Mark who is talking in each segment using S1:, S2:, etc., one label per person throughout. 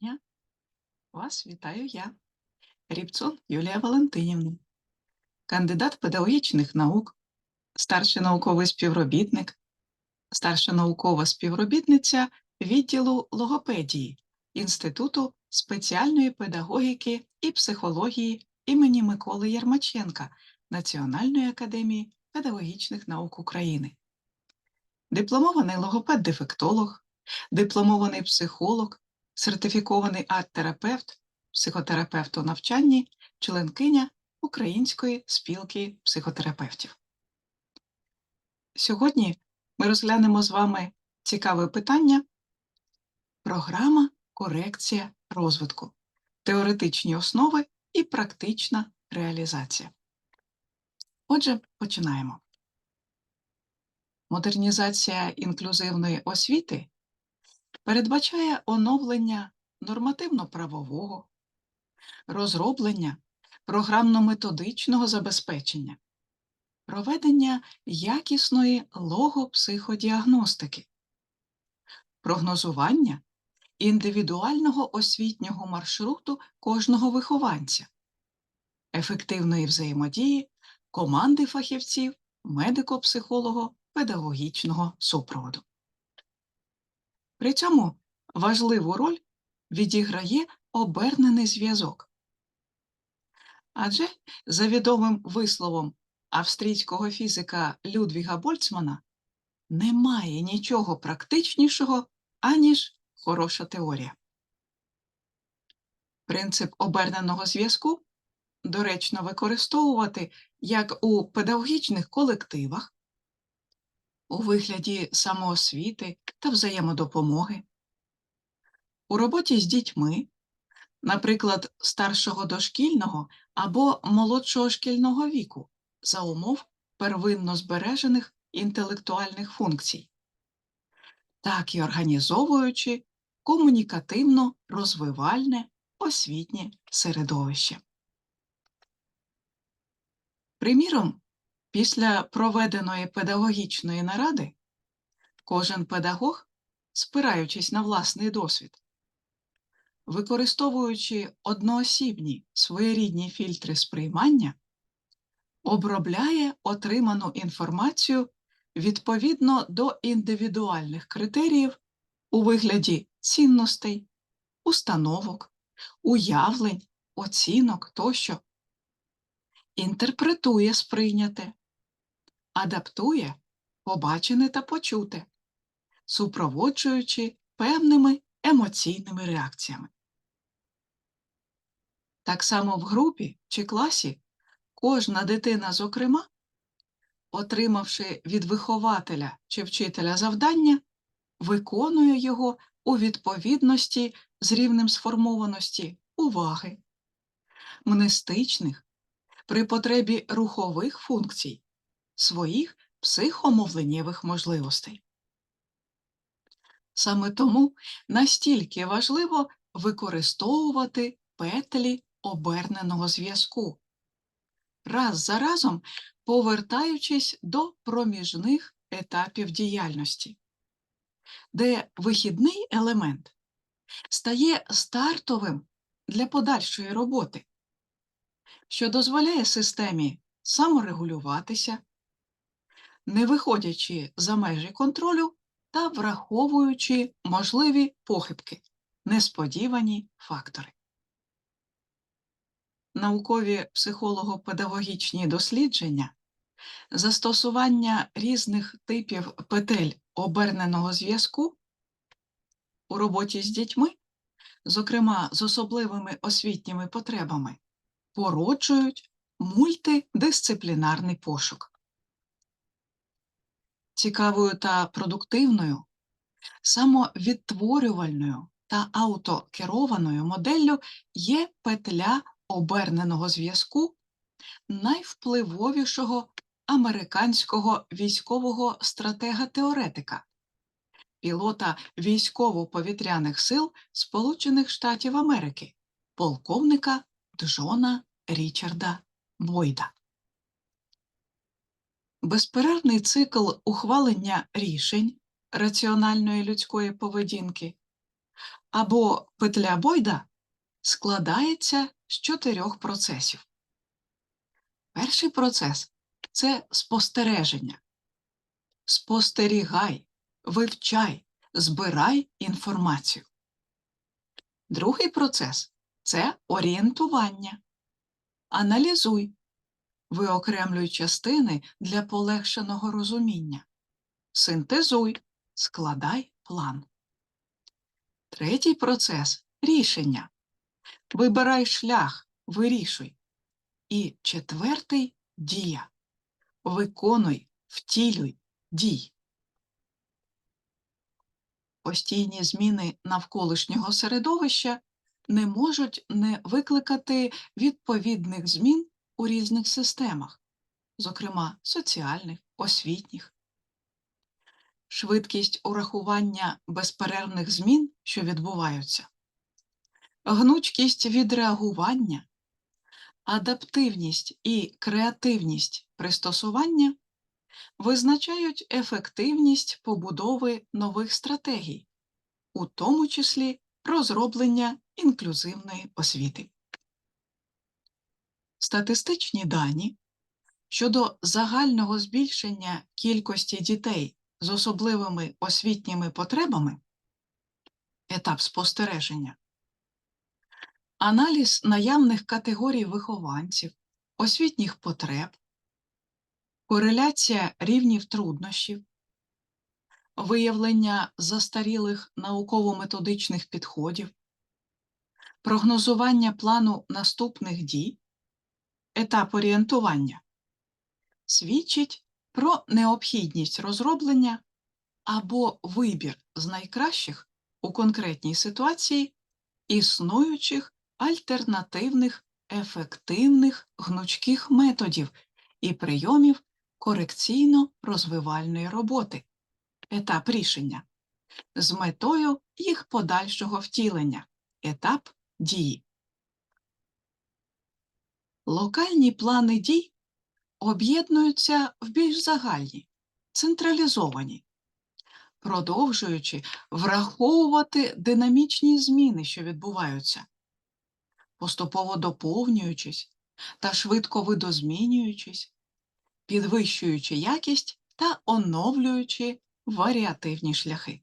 S1: Дня. Вас вітаю я, Рібцун Юлія Валентинівна, кандидат педагогічних наук, старший науковий співробітник, старша наукова співробітниця відділу логопедії Інституту спеціальної педагогіки і психології імені Миколи Єрмаченка Національної академії педагогічних наук України. Дипломований логопед-дефектолог, дипломований психолог, сертифікований арт-терапевт, психотерапевт у навчанні, членкиня Української спілки психотерапевтів. Сьогодні ми розглянемо з вами цікаве питання програма корекція розвитку, теоретичні основи і практична реалізація. Отже, починаємо. Модернізація інклюзивної освіти передбачає оновлення нормативно-правового, розроблення програмно-методичного забезпечення, проведення якісної логопсиходіагностики, прогнозування індивідуального освітнього маршруту кожного вихованця, ефективної взаємодії команди фахівців, медико-психолого-педагогічного супроводу. При цьому важливу роль відіграє обернений зв'язок. Адже за відомим висловом австрійського фізика Людвіга Больцмана немає нічого практичнішого, аніж хороша теорія. Принцип оберненого зв'язку доречно використовувати як у педагогічних колективах, у вигляді самоосвіти та взаємодопомоги, у роботі з дітьми, наприклад, старшого дошкільного або молодшого шкільного віку, за умов первинно збережених інтелектуальних функцій, так і організовуючи комунікативно розвивальне освітнє середовище. Приміром, після проведеної педагогічної наради кожен педагог, спираючись на власний досвід, використовуючи одноосібні своєрідні фільтри сприймання, обробляє отриману інформацію відповідно до індивідуальних критеріїв у вигляді цінностей, установок, уявлень, оцінок тощо. Інтерпретує сприйняте, адаптує побачене та почуте, супроводжуючи певними емоційними реакціями. Так само в групі чи класі кожна дитина, зокрема, отримавши від вихователя чи вчителя завдання, виконує його у відповідності з рівнем сформованості уваги, мнестичних при потребі рухових функцій, своїх психомовленнєвих можливостей. Саме тому настільки важливо використовувати петлі оберненого зв'язку, раз за разом повертаючись до проміжних етапів діяльності, де вихідний елемент стає стартовим для подальшої роботи що дозволяє системі саморегулюватися, не виходячи за межі контролю та враховуючи можливі похибки, несподівані фактори. Наукові психолого-педагогічні дослідження, застосування різних типів петель оберненого зв'язку у роботі з дітьми, зокрема з особливими освітніми потребами, породжують мультидисциплінарний пошук. Цікавою та продуктивною, самовідтворювальною та автокерованою моделлю є петля оберненого зв'язку найвпливовішого американського військового стратега-теоретика, пілота військово-повітряних сил Сполучених Штатів Америки, полковника Джона Річарда Бойда. Безперервний цикл ухвалення рішень раціональної людської поведінки, або петля Бойда складається з чотирьох процесів. Перший процес це спостереження. Спостерігай, вивчай, збирай інформацію. Другий процес це орієнтування. Аналізуй, виокремлюй частини для полегшеного розуміння. Синтезуй, складай план. Третій процес рішення. Вибирай шлях, вирішуй. І четвертий дія. Виконуй, втілюй, дій. Постійні зміни навколишнього середовища не можуть не викликати відповідних змін у різних системах, зокрема соціальних, освітніх. Швидкість урахування безперервних змін, що відбуваються, гнучкість відреагування, адаптивність і креативність пристосування визначають ефективність побудови нових стратегій, у тому числі розроблення інклюзивної освіти. Статистичні дані щодо загального збільшення кількості дітей з особливими освітніми потребами етап спостереження, аналіз наявних категорій вихованців, освітніх потреб, кореляція рівнів труднощів, виявлення застарілих науково-методичних підходів, прогнозування плану наступних дій, етап орієнтування свідчить про необхідність розроблення або вибір з найкращих у конкретній ситуації існуючих альтернативних ефективних гнучких методів і прийомів корекційно-розвивальної роботи, етап рішення, з метою їх подальшого втілення, етап дії. Локальні плани дій об'єднуються в більш загальні, централізовані, продовжуючи враховувати динамічні зміни, що відбуваються, поступово доповнюючись та швидко видозмінюючись, підвищуючи якість та оновлюючи варіативні шляхи.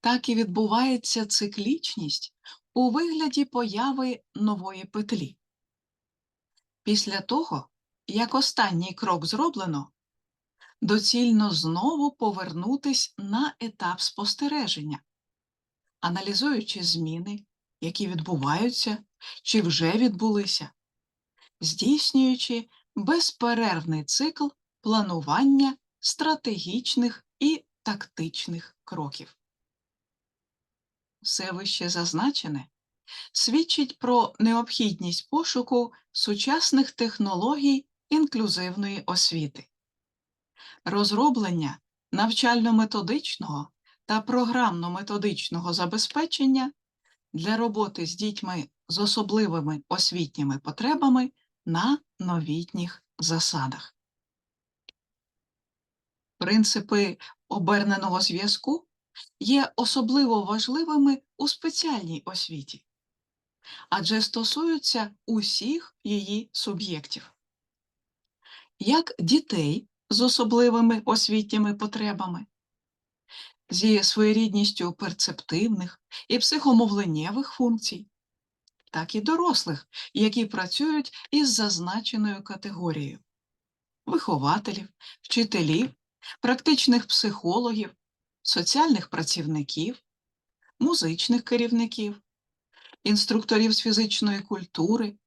S1: Так і відбувається циклічність у вигляді появи нової петлі. Після того, як останній крок зроблено, доцільно знову повернутись на етап спостереження, аналізуючи зміни, які відбуваються чи вже відбулися, здійснюючи безперервний цикл планування стратегічних і тактичних кроків. Все вище зазначене свідчить про необхідність пошуку сучасних технологій інклюзивної освіти, розроблення навчально-методичного та програмно-методичного забезпечення для роботи з дітьми з особливими освітніми потребами на новітніх засадах. Принципи оберненого зв'язку є особливо важливими у спеціальній освіті, адже стосуються усіх її суб'єктів, як дітей з особливими освітніми потребами, зі своєрідністю перцептивних і психомовленнєвих функцій, так і дорослих, які працюють із зазначеною категорією вихователів, вчителів, практичних психологів, соціальних працівників, музичних керівників, інструкторів з фізичної культури,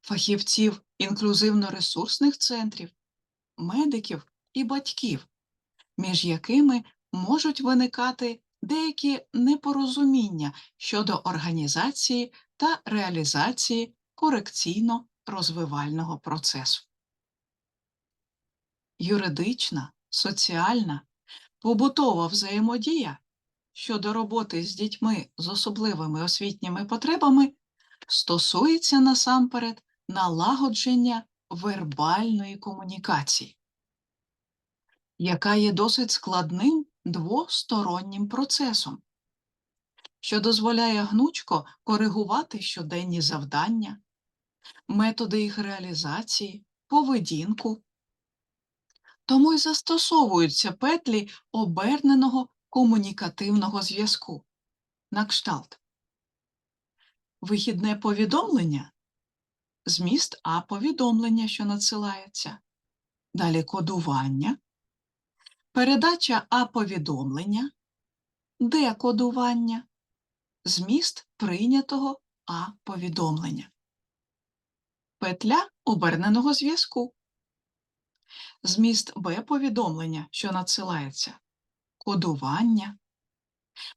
S1: фахівців інклюзивно-ресурсних центрів, медиків і батьків, між якими можуть виникати деякі непорозуміння щодо організації та реалізації корекційно-розвивального процесу. Юридична, соціальна, побутова взаємодія щодо роботи з дітьми з особливими освітніми потребами стосується насамперед налагодження вербальної комунікації, яка є досить складним двостороннім процесом, що дозволяє гнучко коригувати щоденні завдання, методи їх реалізації, поведінку. Тому й застосовуються петлі оберненого комунікативного зв'язку. На кшталт. Вихідне повідомлення. Зміст А повідомлення, що надсилається, далі кодування, передача А повідомлення, декодування, зміст прийнятого А повідомлення, петля оберненого зв'язку, зміст Б повідомлення, що надсилається, кодування,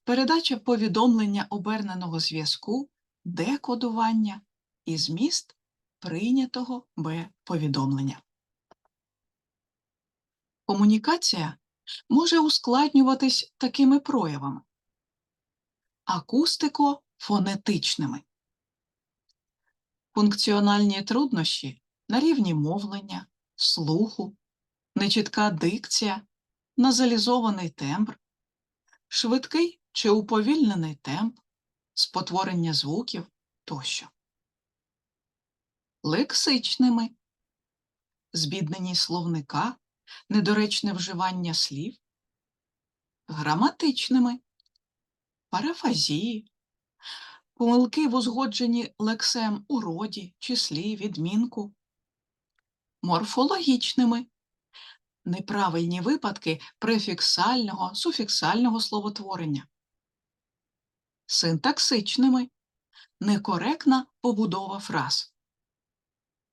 S1: передача повідомлення оберненого зв'язку, декодування і зміст прийнятого Б повідомлення. Комунікація може ускладнюватись такими проявами акустико-фонетичними. Функціональні труднощі на рівні мовлення, слуху, нечітка дикція, назалізований тембр, швидкий чи уповільнений темп, спотворення звуків тощо. Лексичними. Збіднені словника, недоречне вживання слів, граматичними, парафазії, помилки в узгодженні лексем у роді, числі, відмінку, морфологічними, неправильні випадки префіксального, суфіксального словотворення, синтаксичними, некоректна побудова фраз,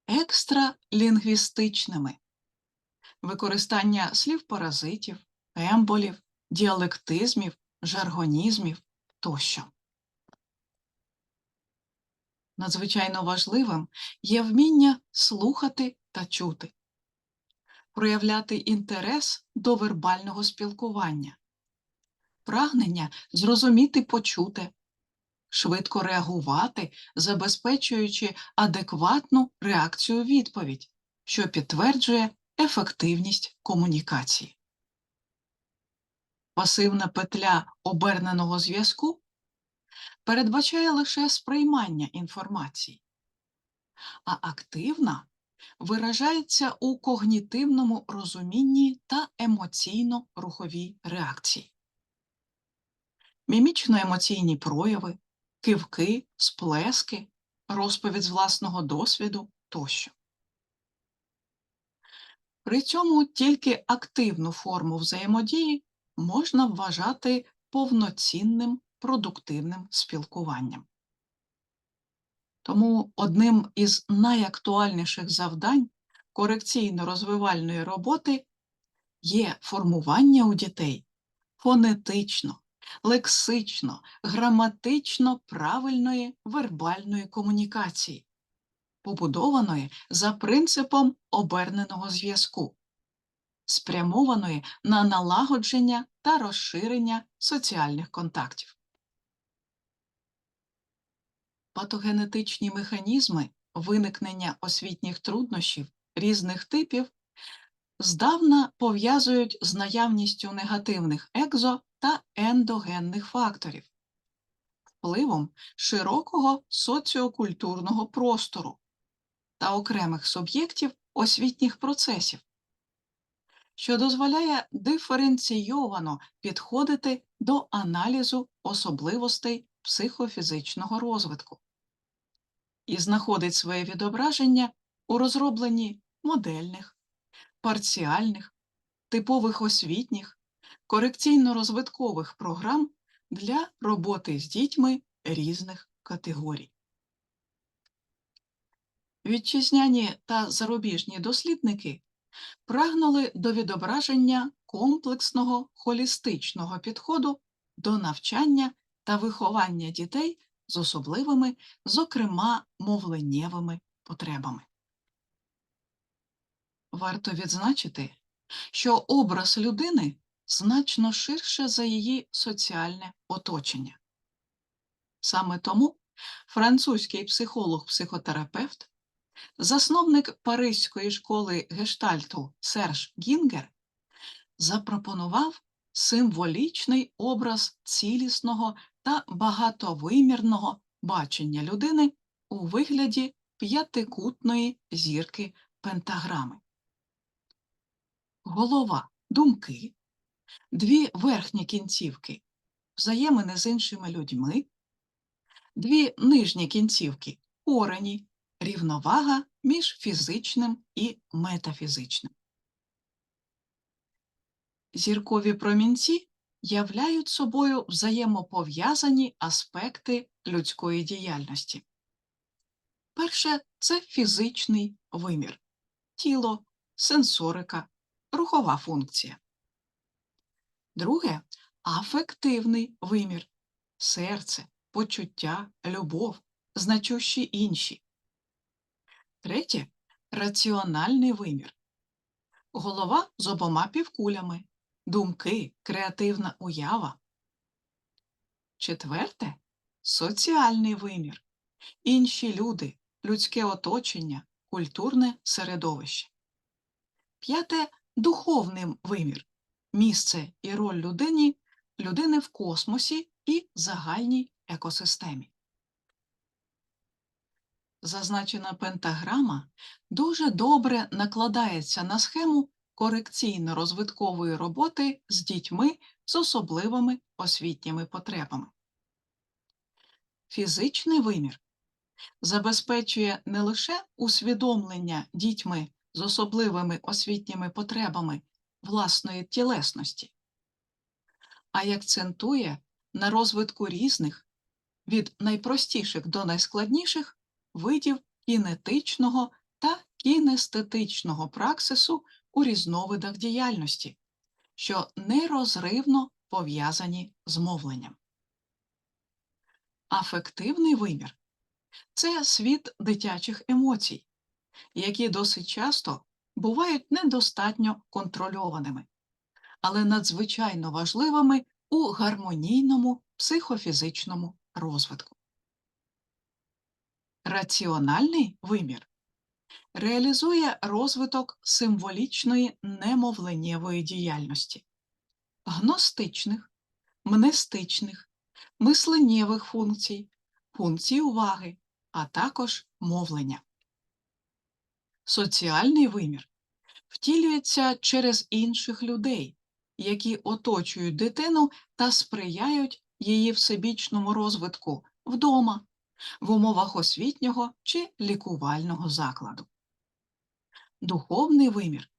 S1: екстралінгвістичними, використання слів-паразитів, емболів, діалектизмів, жаргонізмів тощо. Надзвичайно важливим є вміння слухати та чути, проявляти інтерес до вербального спілкування, прагнення зрозуміти почуте, швидко реагувати, забезпечуючи адекватну реакцію відповідь, що підтверджує ефективність комунікації. Пасивна петля оберненого зв'язку передбачає лише сприймання інформації, а активна виражається у когнітивному розумінні та емоційно-руховій реакції. Мімічно-емоційні прояви, кивки, сплески, розповідь з власного досвіду тощо. При цьому тільки активну форму взаємодії можна вважати повноцінним продуктивним спілкуванням. Тому одним із найактуальніших завдань корекційно-розвивальної роботи є формування у дітей фонетично, лексично, граматично правильної вербальної комунікації, побудованої за принципом оберненого зв'язку, спрямованої на налагодження та розширення соціальних контактів. Патогенетичні механізми виникнення освітніх труднощів різних типів здавна пов'язують з наявністю негативних екзо та ендогенних факторів, впливом широкого соціокультурного простору та окремих суб'єктів освітніх процесів, що дозволяє диференційовано підходити до аналізу особливостей психофізичного розвитку і знаходить своє відображення у розробленні модельних, парціальних, типових освітніх, корекційно-розвиткових програм для роботи з дітьми різних категорій. Вітчизняні та зарубіжні дослідники прагнули до відображення комплексного холістичного підходу до навчання та виховання дітей з особливими, зокрема мовленнєвими потребами. Варто відзначити, що образ людини значно ширше за її соціальне оточення. Саме тому французький психолог-психотерапевт, засновник Паризької школи гештальту Серж Гінгер запропонував символічний образ цілісного та багатовимірного бачення людини у вигляді п'ятикутної зірки пентаграми. Голова думки, дві верхні кінцівки взаємини з іншими людьми, дві нижні кінцівки корені, рівновага між фізичним і метафізичним. Зіркові промінці являють собою взаємопов'язані аспекти людської діяльності. Перше це фізичний вимір, тіло, сенсорика, рухова функція. Друге афективний вимір, серце, почуття, любов, значущі інші. Третє раціональний вимір. Голова з обома півкулями, думки, креативна уява. Четверте соціальний вимір. Інші люди, людське оточення, культурне середовище. П'яте духовний вимір. Місце і роль людині, людини в космосі і загальній екосистемі. Зазначена пентаграма дуже добре накладається на схему корекційно-розвиткової роботи з дітьми з особливими освітніми потребами. Фізичний вимір забезпечує не лише усвідомлення дітьми з особливими освітніми потребами власної тілесності, а й акцентує на розвитку різних від найпростіших до найскладніших видів кінетичного та кінестетичного праксису у різновидах діяльності, що нерозривно пов'язані з мовленням. Афективний вимір це світ дитячих емоцій, які досить часто бувають недостатньо контрольованими, але надзвичайно важливими у гармонійному психофізичному розвитку. Раціональний вимір реалізує розвиток символічної немовленнєвої діяльності, гностичних, мнестичних, мисленнєвих функцій, функцій уваги, а також мовлення. Соціальний вимір втілюється через інших людей, які оточують дитину та сприяють її всебічному розвитку вдома, в умовах освітнього чи лікувального закладу. Духовний вимір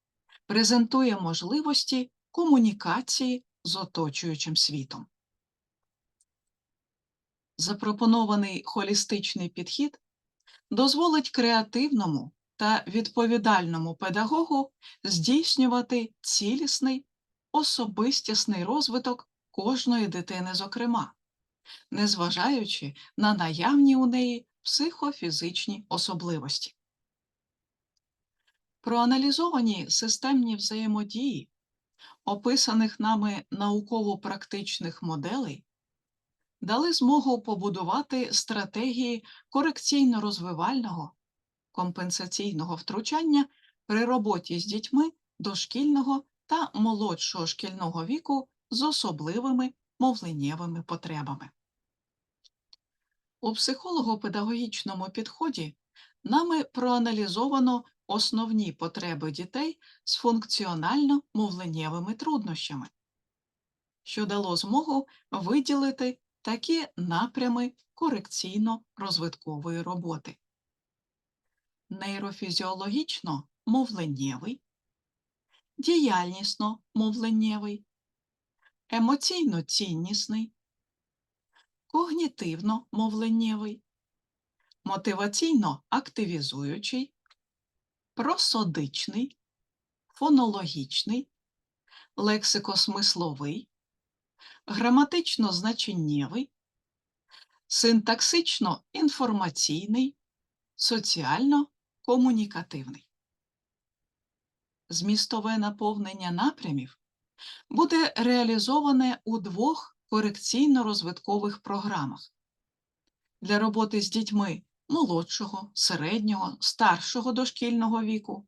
S1: презентує можливості комунікації з оточуючим світом. Запропонований холістичний підхід дозволить креативному та відповідальному педагогу здійснювати цілісний особистісний розвиток кожної дитини зокрема, незважаючи на наявні у неї психофізичні особливості. Проаналізовані системні взаємодії, описаних нами науково-практичних моделей, дали змогу побудувати стратегії корекційно-розвивального, компенсаційного втручання при роботі з дітьми дошкільного та молодшого шкільного віку з особливими мовленнєвими потребами. У психолого-педагогічному підході нами проаналізовано основні потреби дітей з функціонально-мовленнєвими труднощами, що дало змогу виділити такі напрями корекційно-розвиткової роботи. Нейрофізіологічно мовленнєвий, діяльнісно мовленнєвий, емоційно ціннісний, когнітивно мовленнєвий, мотиваційно активізуючий, просодичний, фонологічний, лексикосмисловий, граматично значеннєвий, синтаксично інформаційний, соціально комунікативний. Змістове наповнення напрямів буде реалізоване у двох корекційно-розвиткових програмах для роботи з дітьми молодшого, середнього, старшого дошкільного віку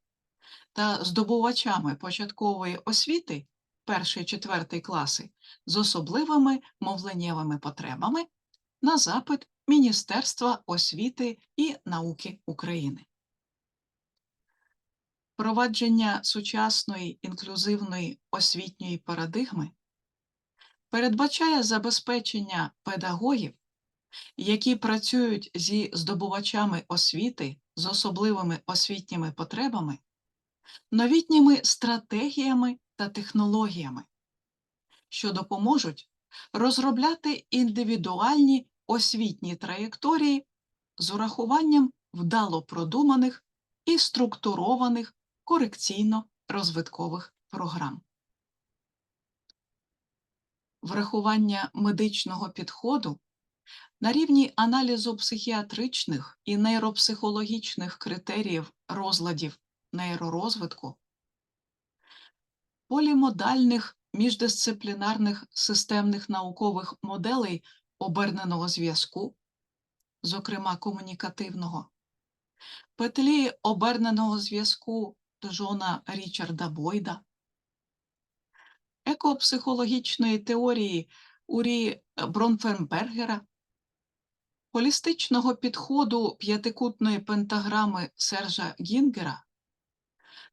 S1: та здобувачами початкової освіти 1-4 класи з особливими мовленнєвими потребами на запит Міністерства освіти і науки України. Впровадження сучасної інклюзивної освітньої парадигми передбачає забезпечення педагогів, які працюють зі здобувачами освіти з особливими освітніми потребами, новітніми стратегіями та технологіями, що допоможуть розробляти індивідуальні освітні траєкторії з урахуванням вдало продуманих і структурованих корекційно-розвиткових програм. Врахування медичного підходу на рівні аналізу психіатричних і нейропсихологічних критеріїв розладів нейророзвитку, полімодальних міждисциплінарних системних наукових моделей оберненого зв'язку, зокрема комунікативного, петлі оберненого зв'язку Джона Річарда Бойда, екопсихологічної теорії Урі Бронфенбергера, холістичного підходу п'ятикутної пентаграми Сержа Гінгера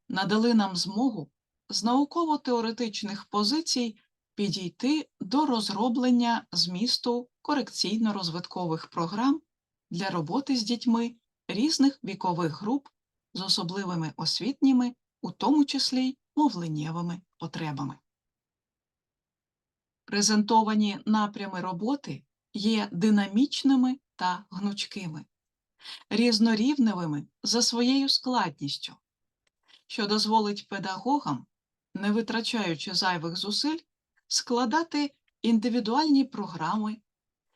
S1: надали нам змогу з науково-теоретичних позицій підійти до розроблення змісту корекційно-розвиткових програм для роботи з дітьми різних вікових груп з особливими освітніми, у тому числі й мовленнєвими потребами. Презентовані напрями роботи є динамічними та гнучкими, різнорівневими за своєю складністю, що дозволить педагогам, не витрачаючи зайвих зусиль, складати індивідуальні програми,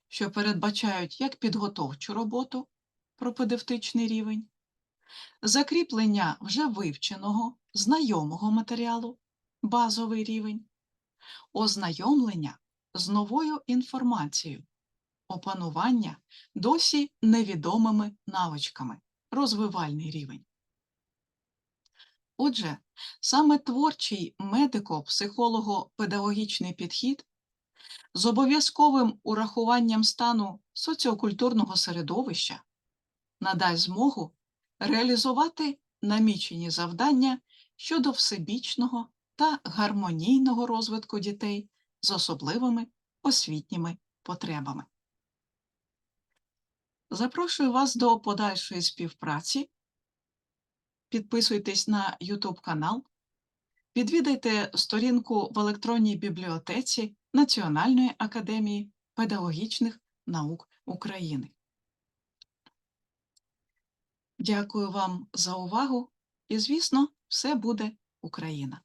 S1: що передбачають як підготовчу роботу пропедевтичний рівень, закріплення вже вивченого, знайомого матеріалу базовий рівень, ознайомлення з новою інформацією, опанування досі невідомими навичками, розвивальний рівень. Отже, саме творчий медико-психолого-педагогічний підхід з обов'язковим урахуванням стану соціокультурного середовища надасть змогу реалізувати намічені завдання щодо всебічного та гармонійного розвитку дітей з особливими освітніми потребами. Запрошую вас до подальшої співпраці. Підписуйтесь на YouTube канал, відвідайте сторінку в електронній бібліотеці Національної академії педагогічних наук України. Дякую вам за увагу і, звісно, все буде Україна!